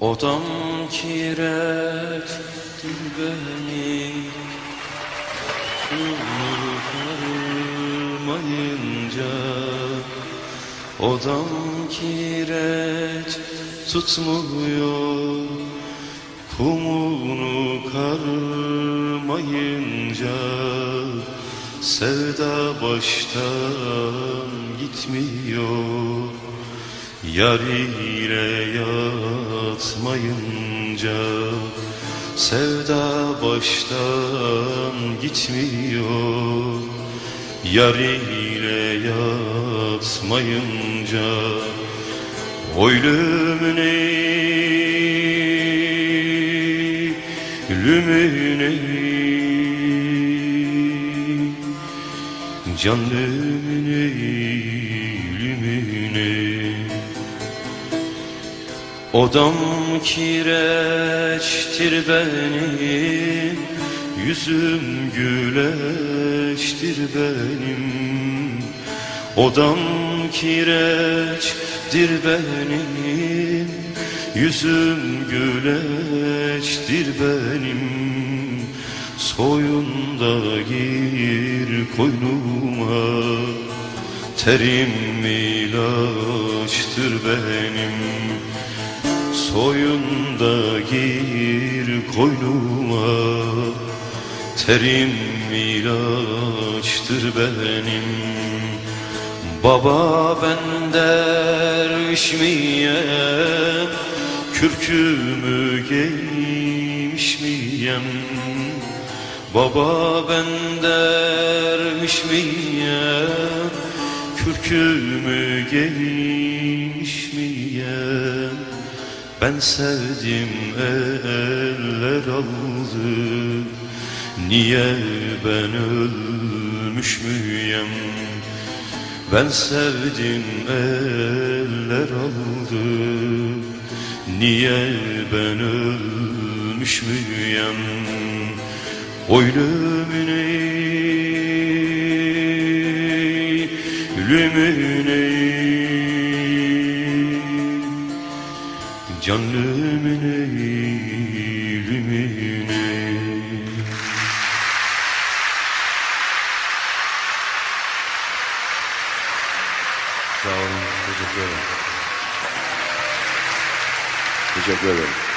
Odam kireçtir beni. Kurmayınca Odam kireç tutmuyor. Kumunu karmayınca Sevda baştan gitmiyor Yar ile yatmayınca Sevda baştan gitmiyor. Yar ile yatmayınca Oy lümüne Can Lümüne Odam kireçtir benim Yüzüm güleçtir benim. Odam kireçtir benim Yüzüm güleçtir benim. Soyunda gir koynuma Terim ilaçtır benim Soyunda gir koynuma Terim ilaçtır benim. Baba ben derviş miyem Kürkümü giymiş miyem Baba ben derviş miyem Kürkümü giymiş miyem Ben sevdim eller aldı. Niye ben ölmüş müyem Ben sevdim eller aldı. Niye ben ölmüş müyem Oy lümüne Lümüne Can lümüne Lümüne Sağ olun. Teşekkür ederim. Teşekkür ederim.